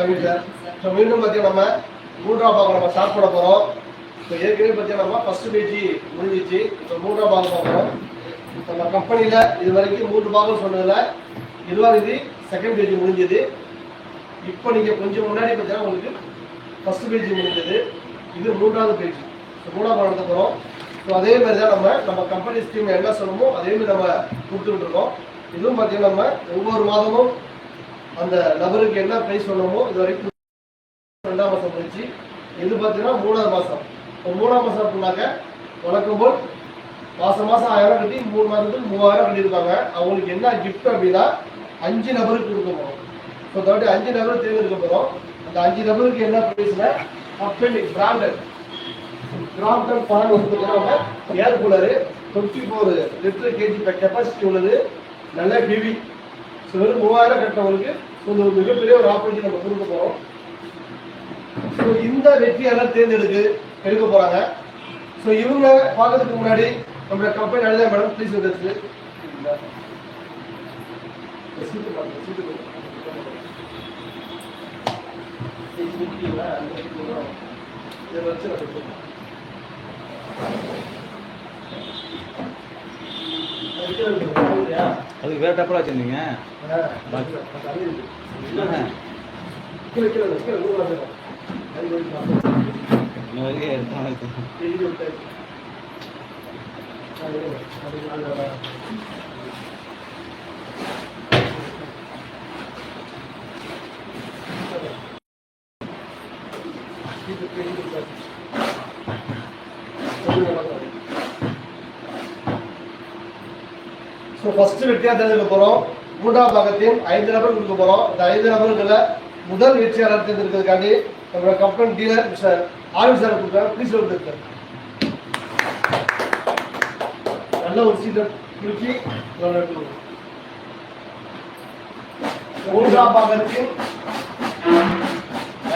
Sir. So மீண்டும் பார்த்தீங்கன்னா நம்ம மூன்றாம் பாகம் நம்ம ஸ்டார்ட் பண்ண போகிறோம் ஸோ ஏற்கனவே பார்த்தீங்கன்னா நம்ம ஃபர்ஸ்ட் பேஜி முடிஞ்சிச்சு. இப்போ மூன்றாம் பாகம் பார்க்குறோம் இப்போ நம்ம கம்பெனியில் இது வரைக்கும் மூன்று பாகம் சொன்னதில் இருபதாம் தேதி செகண்ட் பேஜ் முடிஞ்சது. இப்போ நீங்கள் கொஞ்சம் முன்னாடி பார்த்தீங்கன்னா உங்களுக்கு ஃபர்ஸ்ட் பேஜ் முடிஞ்சது. இது மூன்றாவது பேஜ் ஸோ மூணாம் பாகம் போகிறோம் ஸோ அதே மாதிரி தான் நம்ம நம்ம கம்பெனி ஸ்கீம் என்ன சொல்லணுமோ அதே மாதிரி நம்ம கொடுத்துக்கிட்டு இருக்கோம். இதுவும் பார்த்தீங்கன்னா நம்ம ஒவ்வொரு மாதமும் அந்த நபருக்கு என்ன ப்ரைஸ் சொன்னோமோ இது வரைக்கும் ரெண்டாம் மாதம் போயிடுச்சு. இது பார்த்தீங்கன்னா மூணாவது மாதம் இப்போ மூணாம் மாதம் அப்படின்னாக்க வழக்கம் போல் மாதம் மாதம் ஆயிரம் கட்டி மூணு மாதத்துக்கு மூவாயிரம் கட்டியிருப்பாங்க. அவங்களுக்கு என்ன கிஃப்ட் அப்படின்னா அஞ்சு நபருக்கு கொடுக்க போகிறோம் ஸோ தாட்டி அஞ்சு நபர் தேர்ந்தெடுக்க போகிறோம் அந்த அஞ்சு நபருக்கு என்ன ப்ரைஸ்னா கம்பெனி பிராண்டட் கிராம்டன் பணம் வந்து air cooler twenty four litre KG capacity உள்ளது. நல்ல டிவி ஸோ வெறும் மூவாயிரம் கட்டினவங்களுக்கு ஒரு மிகப்பெரிய ஒரு ஆப்பர்ச்சுனிட்டி நம்ம கொடுக்க போகிறோம் ஸோ இந்த வெற்றியாளர் தேர்ந்தெடுக்கு எடுக்க போகிறாங்க ஸோ இவங்க பார்க்கறதுக்கு முன்னாடி நம்மளோட கம்பெனி அழுதா மேடம் ப்ளீஸ் வந்து சீட்டு பாருங்க, சீட்டு இதை வச்சு நான் அதுக்கு வேற டப்பரா வச்சிருந்தீங்க? ஆ, அது அது இருக்கு. ஆஹா. கீழே கீழே இருக்கு, கீழே நூறு ரூபா தரும். அது ஒரு நாற்பது. இன்னும் வரைக்கும் எடுத்தாலும் இருக்கு. இது ஒரு டைப். அது அது நாலு ரூபா. இது பெரிய இது. சொல்லுங்க பார்க்கலாம். ஸோ ஃபர்ஸ்ட் வெற்றியாக தேர்ந்தெடுக்க போகிறோம் மூன்றாம் பாகத்தையும் ஐந்து நபர் கொடுக்க போகிறோம் இந்த ஐந்து நபர்களில் முதல் வெற்றியாளர் தேர்ந்தெடுக்கிறதுக்காண்டி நம்மளோட company dealer mister Anand sir கொடுக்குறாங்க ப்ளீஸ் வந்து நல்ல ஒரு சீட்டை குலுக்கி மூன்றாம் பாகத்தில்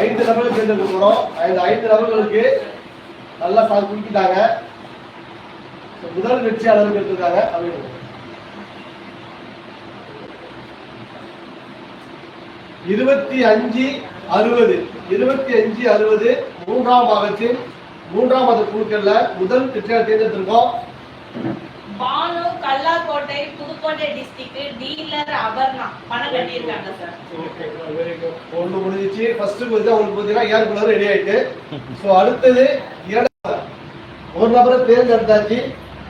ஐந்து நபர்கள் தேர்ந்தெடுக்க போகிறோம் ஐந்து நபர்களுக்கு நல்லா சார் குலுக்கிட்டாங்க. முதல் வெற்றியாளர்கள் எடுத்திருக்காங்க அப்படின்னு இருபத்தி அஞ்சு அறுபது. இருபத்தி அஞ்சு அறுபது மூன்றாம் பாகத்தில் மூன்றாம் மத குழுக்கள்ல முதல் வெற்றியாளர் தேர்ந்தெடுத்திருக்கோம். Banu Kallakottai Pudukkottai district dealer Aparna. பணம் கட்டியிருக்காங்க சார் ஒன்று முடிஞ்சிச்சு. ஃபர்ஸ்ட் வந்து அவங்களுக்கு பார்த்தீங்கன்னா ஏர் கலர் ரெடி ஆயிட்டு. ஸோ அடுத்தது இரண்டாம் ஒரு நபரை தேர்ந்தெடுத்தாச்சு.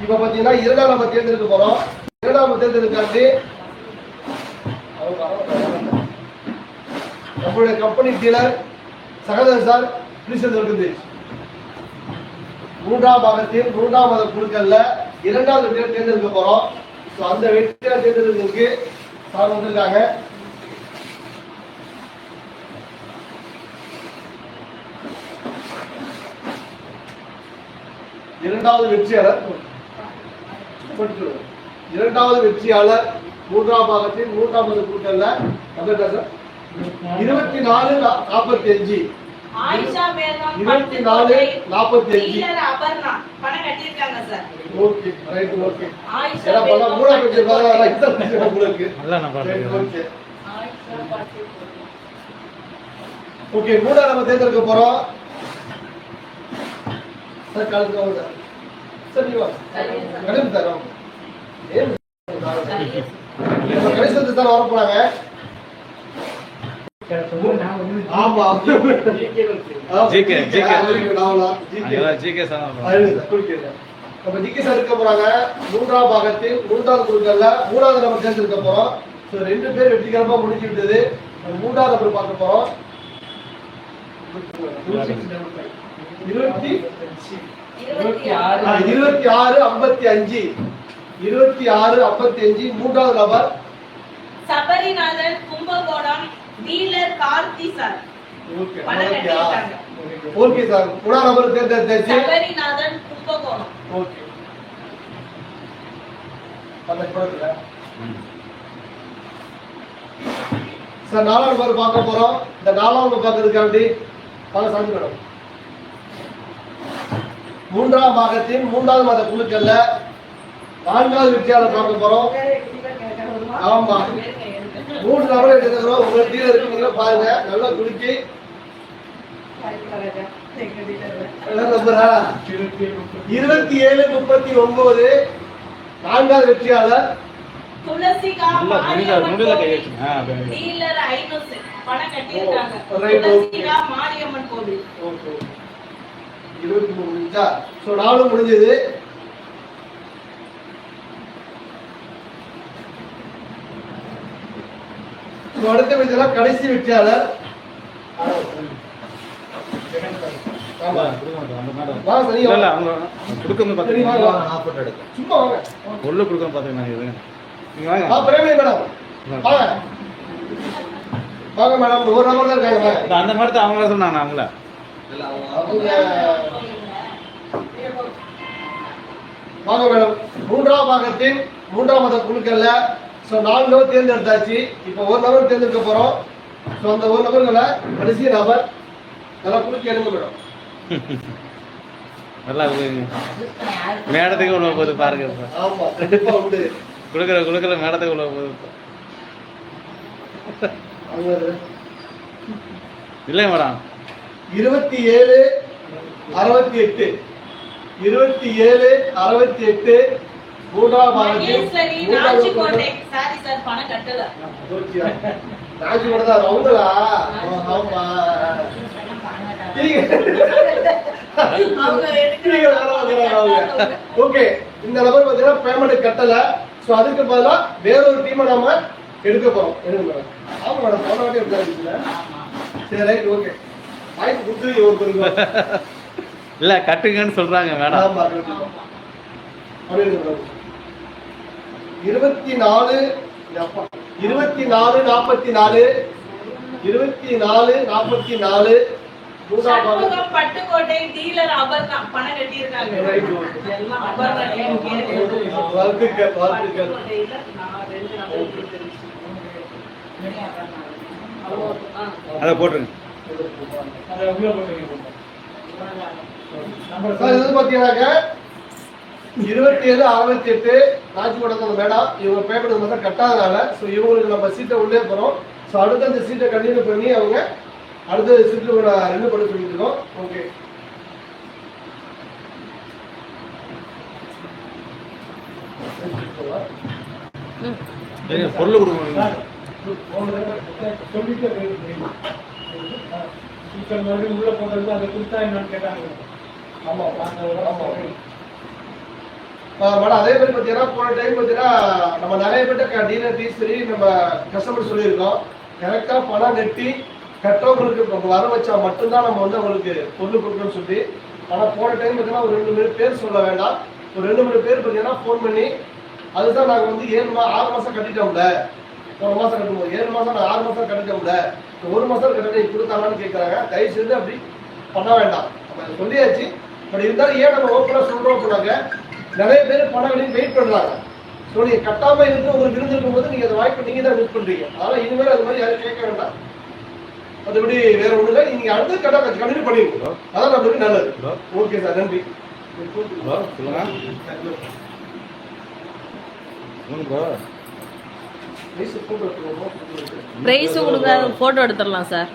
இப்போ பார்த்தீங்கன்னா இரண்டாம் நம்பர் தேர்ந்தெடுக்க போறோம். இரண்டாம் தேர்ந்தெடுக்காண்டி அவங்க அவங்க நம்மளுடைய கம்பெனி டீலர் சகதர் சார் இருக்குது. மூன்றாம் பாகத்தில் மூன்றாம் மத குழுக்கள்ல இரண்டாவது வெற்றியை தேர்ந்தெடுக்க போறோம். ஸோ அந்த வெற்றியை தேர்ந்தெடுக்கிறதுக்கு சார் வந்திருக்காங்க. இரண்டாவது வெற்றியாளர் இரண்டாவது வெற்றியாளர் மூன்றாம் பாகத்தில் மூன்றாம் மத குழுக்கள்ல சார் இருபத்தி நாலு நாற்பத்தி அஞ்சு இருபத்தி நாலு நாற்பத்தி அஞ்சு பணம் கட்டியிருக்காங்க sir. Okay right okay. Ayesha ஏன்னா பண்ண பேகம் மூணா வெற்றி உங்களுக்கு. ஓகே. ஓகே மூணா நம்ம தேர்ந்தெடுக்க போறோம். சார் காலத்துக்கு வாங்க சார் சார். நீ வாங்க ஏன் வர போறாங்க. மூன்றாம் பாகத்தில் மூன்றாவது குழுக்கள்ல மூணாவது நம்ம தேர்ந்தெடுக்க போறோம். ரெண்டு பேர் வெற்றிகரமா முடிஞ்சு விட்டது மூன்றாவது நம்பர் பார்க்க போறோம். இருபத்தி இருபத்தி ஆறு ஐம்பத்தி அஞ்சு. இருபத்தி ஆறு ஐம்பத்தி அஞ்சு மூன்றாவது நபர் Sabarinathan Kumbakonam dealer Karthi sir. Okay sir. மூணாவது நபர் தேர்ந்தெடுத்தாச்சு சபரிநாதன் கும்பகோணம். ஓகே. அந்த சார் நாலாம் நம்பர் பார்க்க போறோம். இந்த நாலாம் நம்பர் பார்க்கறதுக்காண்டி வாங்க சாந்தி மேடம் மூன்றாம் பாகத்தின் மூன்றாவது மாத குழுக்கள்ல நான்காவது வெற்றியாளர் பார்க்க போறோம். ஆமா. மூணு நபர் எடுத்துக்கிறோம். உங்க டீலருக்கு நீங்க பாருங்க. நல்லா குடிச்சு இருபத்தி ஏழு முப்பத்தி ஒன்பது. நான்காவது வெற்றியாளர். துளசிகா இல்ல, முடியல, முடியல நம்பர் தான் இருக்காங்க வாங்க. இந்த அந்த மாதிரி தான் அவங்க சொன்னாங்க அவங்கள. அவங்க. வாங்க மேடம். மூன்றாம் பாகத்தின் மூன்றாம் மத குழுக்கள்ல ஸோ நாலு நபர் தேர்ந்தெடுத்தாச்சு. இப்போ ஒரு நபர் தேர்ந்தெடுக்க போறோம். ஸோ அந்த ஒரு நபர்களை கடைசி நபர் நல்லா குழுக்கி எடுங்க மேடம் நல்லா மேடத்துக்கு உள்ள போகுது பாருங்க. ஆமா கண்டிப்பா உண்டு. கொடுக்குற கொடுக்குற மேடத்துக்கு உள்ள போகுது இல்லை மேடம். இருபத்தி ஏழு அறுபத்தி எட்டு. இருபத்தி ஏழு அறுபத்தி எட்டு அவங்களா? ஆமா. ஓகே இந்த நபர் பார்த்தீங்கன்னா பேமெண்ட் கட்டல. சோ அதுக்கு பதிலா வேற ஒரு டீமை நாம எடுக்க போறோம். எடுங்க மேடம் ஆமா மேடம் போன வாட்டி சரி ரைட் ஓகே வாய்ப்பு கொடுத்து ஒருத்தருக்கு இல்ல கட்டுங்கன்னு சொல்றாங்க மேடம் ஆமா மேடம் இருபத்தி நாலு அப்பா, இருபத்தி நாலு நாற்பத்தி நாலு. இருபத்தி நாலு நாற்பத்தி நாலு. பட்டுக்கோட்டை டீலர் அவர் தான் பணம் கட்டியிருக்காங்க. வாழ்த்துக்கள். அதை போட்டுருங்க. பார்த்தீங்கன்னாக்க இருபத்தி ஏழு அறுபத்தி எட்டு நாச்சிக்கோட்டத்தில் மேடம் இவங்க பேப்பர் மட்டும் கட்டாதனால ஸோ இவங்களுக்கு நம்ம சீட்டை உள்ளே போகிறோம் ஸோ அடுத்து அந்த சீட்டை கண்டினியூ பண்ணி அவங்க அடுத்த சீட்டில் ரெண்டு பண்ணி சொல்லிட்டு இருக்கோம். ஓகே பொருள் கொடுக்கணும் உள்ள போட்டது அதை கொடுத்தா என்னன்னு கேட்டாங்க. ஆமாம் ஆமாம் மேடம் அதே மாதிரி பார்த்தீங்கன்னா போன டைம் பார்த்தீங்கன்னா நம்ம நிறைய பேர்ட்ட டீலர் டீ சரி நம்ம கஸ்டமர் சொல்லியிருக்கோம் கரெக்டாக பணம் கட்டி கட்டவங்களுக்கு நம்ம வர வச்சா மட்டும்தான் நம்ம வந்து அவங்களுக்கு பொருள் கொடுக்கணும்னு சொல்லி. ஆனால் போன டைம் பார்த்தீங்கன்னா ஒரு ரெண்டு மூணு பேர் சொல்ல வேண்டாம். ஒரு ரெண்டு மூணு பேர் பார்த்தீங்கன்னா ஃபோன் பண்ணி அதுதான் நாங்கள் வந்து ஏழு மா ஆறு மாதம் கட்டிட்டோம்ல. போன மாதம் கட்டும்போது ஏழு மாதம் நான் ஆறு மாதம் கட்டிட்டோம்ல. ஒரு மாதம் கட்டி கொடுத்தாங்கன்னு கேட்குறாங்க தயவு செஞ்சு அப்படி பண்ண வேண்டாம். நம்ம சொல்லியாச்சு. பட் இருந்தாலும் ஏன் நம்ம ஓப்பனாக சொல்கிறோம் அப்படின்னாக்க நிறைய பேர் பணம் கட்டி வெயிட் பண்ணுறாங்க ஸோ நீங்கள் கட்டாமல் இருந்து உங்களுக்கு இருந்திருக்கும் போது நீங்கள் அந்த வாய்ப்பு நீங்கள் தான் மிஸ் பண்ணுறீங்க அதனால் இனிமேல் அது மாதிரி யாரும் கேட்க வேண்டாம். மற்றபடி வேற ஒன்றும் இல்லை. நீங்கள் அடுத்து கட்டாக கண்டினியூ பண்ணிருக்கோம் அதான் நம்மளுக்கு நல்லது. ஓகே சார் நன்றி. ஹலோ கொடுக்காத ஃபோட்டோ எடுத்துடலாம் சார்